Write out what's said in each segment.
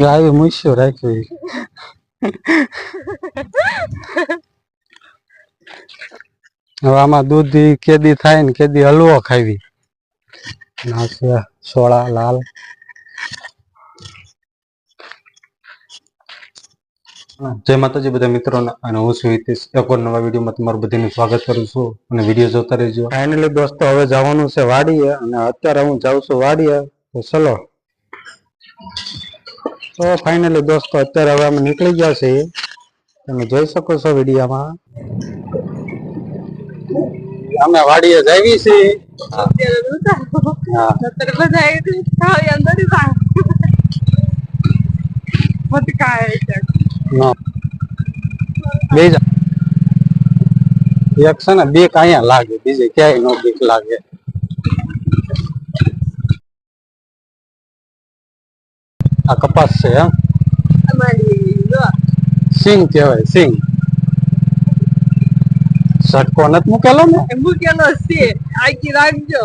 આવી મૂસ્યો રાખ્યો. હવે આમાં દૂધ કેદી થાય ને કેદી હલવો ખાવી. સોળા, લાલ. જય માતાજી બધા મિત્રો અને હું છું હિતેશ. એક વાર નવા વિડીયોમાં તમારું બધાનું સ્વાગત કરું છું, અને વીડિયો જોતા રહેજો. ફાઇનલી દોસ્તો, હવે જવાનું છે વાડીએ, અને અત્યારે હું જાઉં છું વાડીએ. તો ચલો. તો ફાઇનલી દોસ્તો અત્યારે હવે અમે નીકળી ગયા છીએ. તમે જોઈ શકો છો વિડીયોમાં. અમે વાડીએ જાવી છીએ. અત્યારે જોતા હા. અત્યારે બધા એક ખાઈ અંદર જા મત કાય છે ના. બે જા એક છે ને બે અહીંયા લાગે બીજે ક્યાંય નો બીક લાગે. આ કપાસ છે હા? અમારી જો સિંગ કહેવાય સિંગ. ષટકો નથી મૂકેલો ને? એ મૂકેલો છે. આગી રાખજો.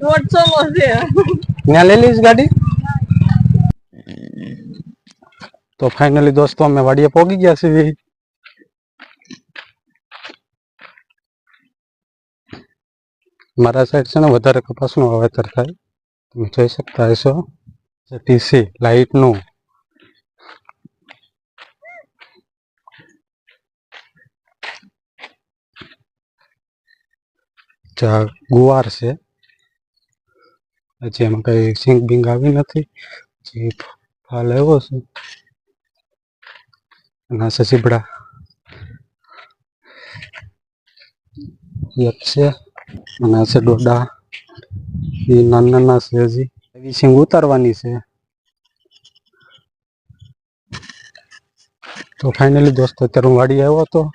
દોઢસો નો છે. ત્યાં લઈ લઈશ ગાડી? તો ફાઇનલી દોસ્તો અમે વાડીએ પહોંચી ગયા છીએ. મારા સાઈડ છે ને વધારે કપાસનું વાવેતર થાય. તમે જોઈ શકતા હશો. ટીસી લાઇટનું ગુવાર છે. હજી એમાં કઈ સિંગ બિંગ આવી નથી. પછી ફાલ એવો છે. છે સીબડા એક છે અને છે ડોડા એ નાના નાના છે હજી. એવી સિંગ ઉતારવાની છે. તો ફાઇનલી દોસ્તો, અત્યારે હું વાડી આવ્યો હતો.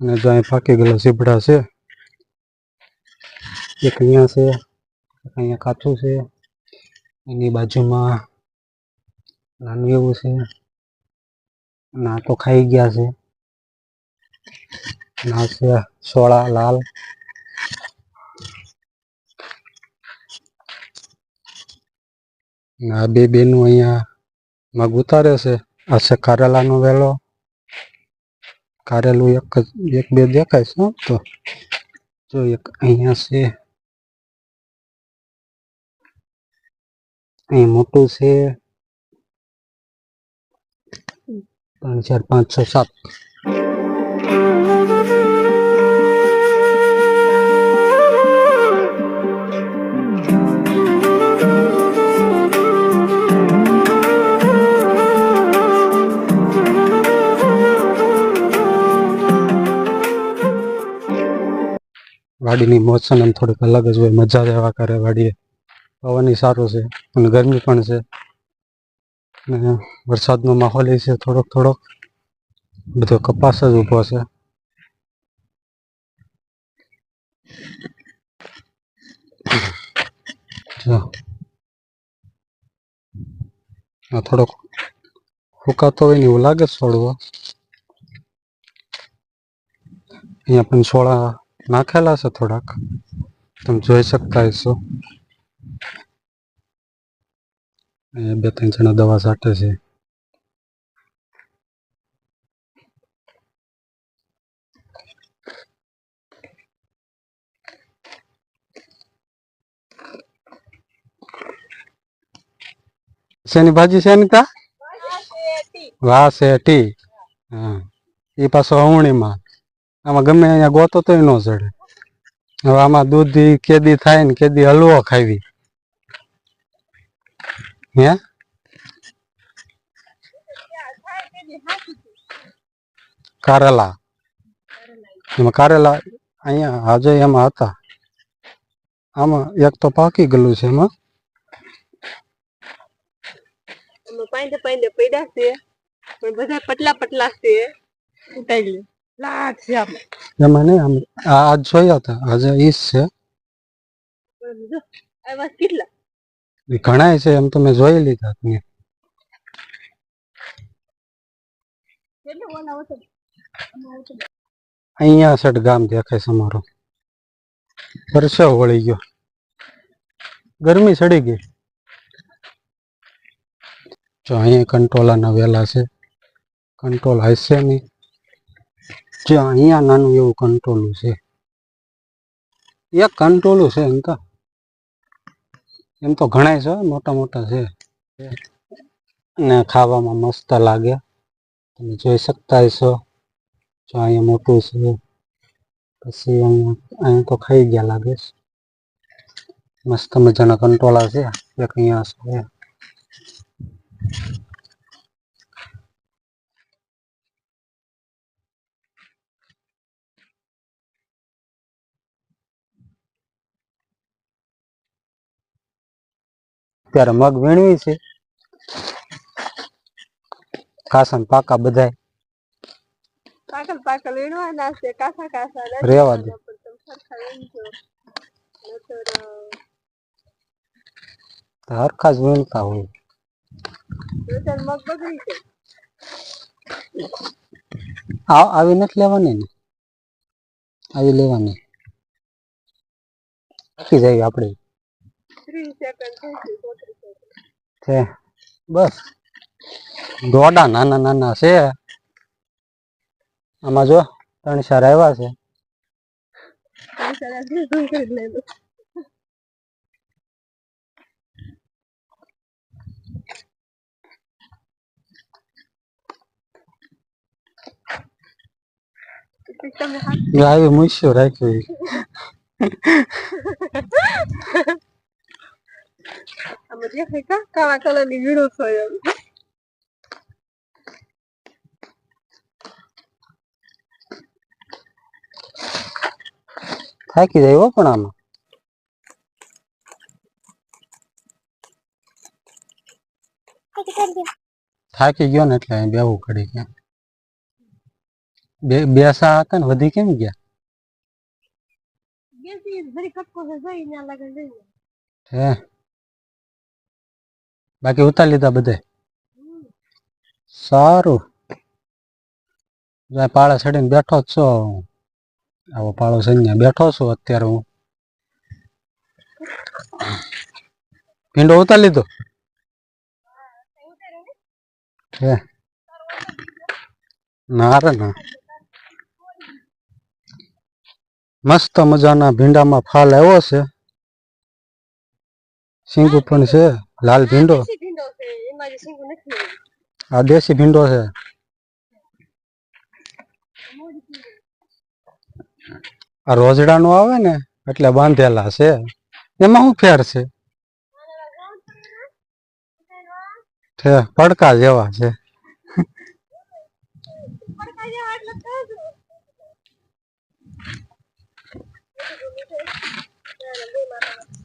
અને જો અહીં પાકી ગયેલા સીબડા છે. એક અહીંયા છે, એક અહીંયા કાચું છે. એની બાજુમાં નાનું એવું છે. અને આ તો ખાઈ ગયા છે. અને આ છે સોળા લાલ. આ બે બેનું અહીંયા મગ ઉતારે છે. આ કારેલાનો વેલો. કારેલું એક જ, એક બે દેખાય છે તો. જો એક અહીંયા છે. અહીં મોટું છે. ત્રણ, ચાર, પાંચ, છ, સાત. વાડીની મોસમ એમ થોડીક અલગ જ હોય. મજા એવા કરે વાડીએ. પવનની સારું છે અને ગરમી પણ છે. અને વરસાદનો માહોલ એ છે થોડોક થોડોક. બધો કપાસ જ ઊભો છે. થોડોક ફૂકાતો હોય ને એવું લાગે છોડવો અહીંયા પણ છોડા નાખેલા છે થોડાક. તમે જોઈ શકતા હશો. બે ત્રણ જણા દવા છાંટે છે. શેની ભાજી છે વા વાહ શેઠી હા. એ પાછો અવણીમાં આમાં ગમે અહીંયા ગોતો તોય ન ચડે હવે આમાં દૂધ કેદી થાય ને કેદી હલવો ખાવી. હે? કારેલા. એમાં કારેલા અહીંયા હાજે એમાં હતા. આમાં એક તો પાકી ગયેલું છે એમાં. પાંદે પાંદે પડ્યા છે, પણ બધા પતલા પતલા છે, ઉતારી આ આજ જોયા હતા. આજે ઈસ છે. કેટલા? ઈ ઘણાય છે એમ તો મેં જોઈ લીધા તમે અહીંયા સડ ગામ દેખાય છે અમારો. પરસેવો વળી ગયો. ગરમી ચડી ગઈ. જો અહીંયા કંટ્રોલાના વેલા છે. કંટ્રોલ હશે નહીં. જો અહીંયા નાનું એવું કંટ્રોલું છે. એક કંટ્રોલું છે એમ તો. એમ તો ઘણાય છે મોટા મોટા છે. ને ખાવામાં મસ્ત લાગે. તમે જોઈ શકતા હશો. જો અહીંયા મોટું છે. પછી અહીંયા અહીંયા તો ખાઈ ગયા લાગે મસ્ત મજાના કંટ્રોલા છે. એક અહીંયા છે. ત્યારે મગ વીણવી છે. કાસન પાકા બધાય. પાકલ પાકલ વીણવાના છે કાસા કાસા રેવા દે. હરખા જ વીણતા હોય. મગ બગડી આવી નથી લેવાની ને? આવી લેવાની. બાકી જાય આપણે. છે. બસ. દોડા નાના નાના છે. આમાં જો ત્રણ ચાર આવ્યા છે. આવી મૂસ્યો રાખ્યો દેખાય કા કાળા કલરની વીડો થયો થાકી જાય પણ આમાં. થાકી ગયો ને એટલે બેવું કરી ગયા બે બેસા હતા ને વધી કેમ ગયા? બેસી કટકો લાગે હે? બાકી ઉતારી લીધા બધે. સારું. જાય પાળા ચડીને બેઠો જ છો. આવો પાળો ચડીને બેઠો છું અત્યારે હું. ભીંડો ઉતારી લીધો? ના રે ના. મસ્ત મજાના ભીંડામાં ફાલ આવ્યો છે. સિંગુ પણ છે. લાલ ભીંડો દેશી ભીંડો છે એમાં જે સિંગુ નથી આ દેશી ભીંડો છે આ રોજડાનો આવે ને એટલે બાંધેલા છે એમાં શું ફેર છે છે પડકા જેવા છે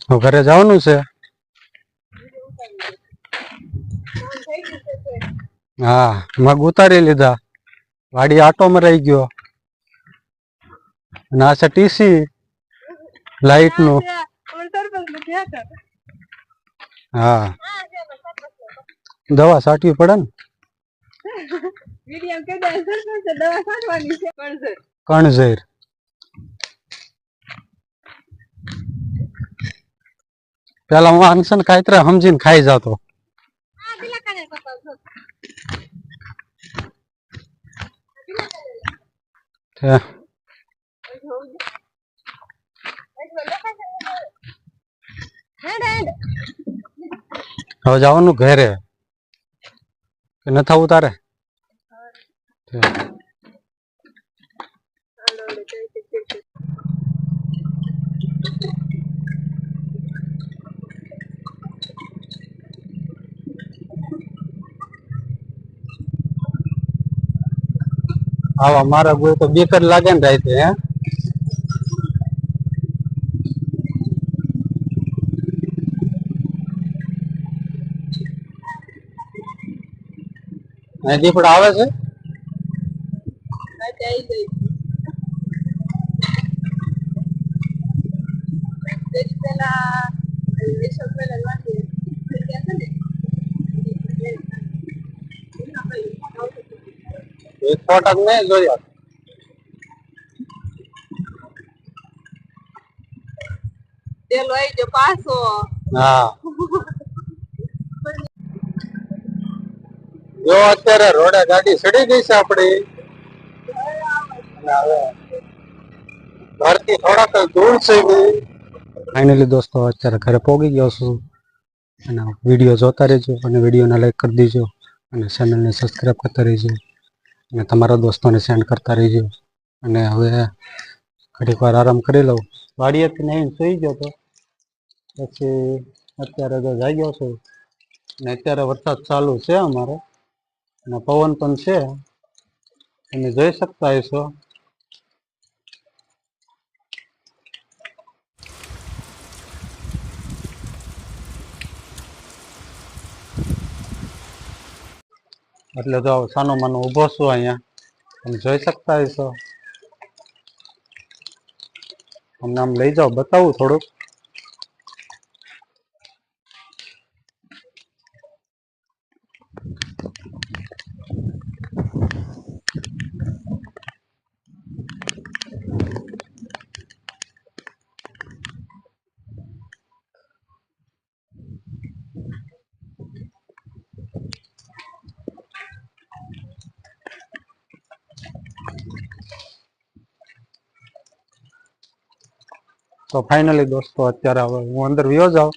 હવે ઘરે જવાનું છે હા મગ ઉતારી લીધા. વાડી આટો મરાઈ ગયો. અને આ છે ટીસી લાઈટનું હા. દવા સાટવી પડે ને? કણઝેર. પેલા હું આનસન કાંઈતરા સમજીને ખાઈ જતો આ પેલા કાને પપ્પા છો છે. હવે જવાનું ઘરે. કે ન થવું તારે? આવા મારા ગોળ તો બીક જ લાગે ને રાતે હે? અહીં દીપડા આવે છે? એક ફોટા મેં જોયા પાછો. હા. જો અત્યારે રોડે ગાડી ચડી ગઈ છે આપડી. ઘરથી થોડાક દૂર છે ફાઇનલી દોસ્તો અત્યારે ઘરે પહોંચી ગયો છું. અને વીડિયો જોતા રહેજો અને વિડીયોને લાઈક કરી દેજો. અને ચેનલને સબસ્ક્રાઈબ કરતા રહેજો. અને તમારા દોસ્તોને સેન્ડ કરતા રહેજો. અને હવે ઘડીક વાર આરામ કરી લઉં. વાડીએથી નહીં સુઈ ગયો તો પછી અત્યારે તો જાગ્યો છું. અને અત્યારે વરસાદ ચાલુ છે અમારે. અને પવન પણ છે. તમે જોઈ શકતા હશો. એટલે તો સાનો માનો ઊભો છું અહીંયા. તમે જોઈ શકતા હશો. તમને આમ લઈ જાઓ, બતાવું થોડુંક. તો ફાઇનલી દોસ્તો અત્યારે હવે હું અંદર વ્યો જાઉં.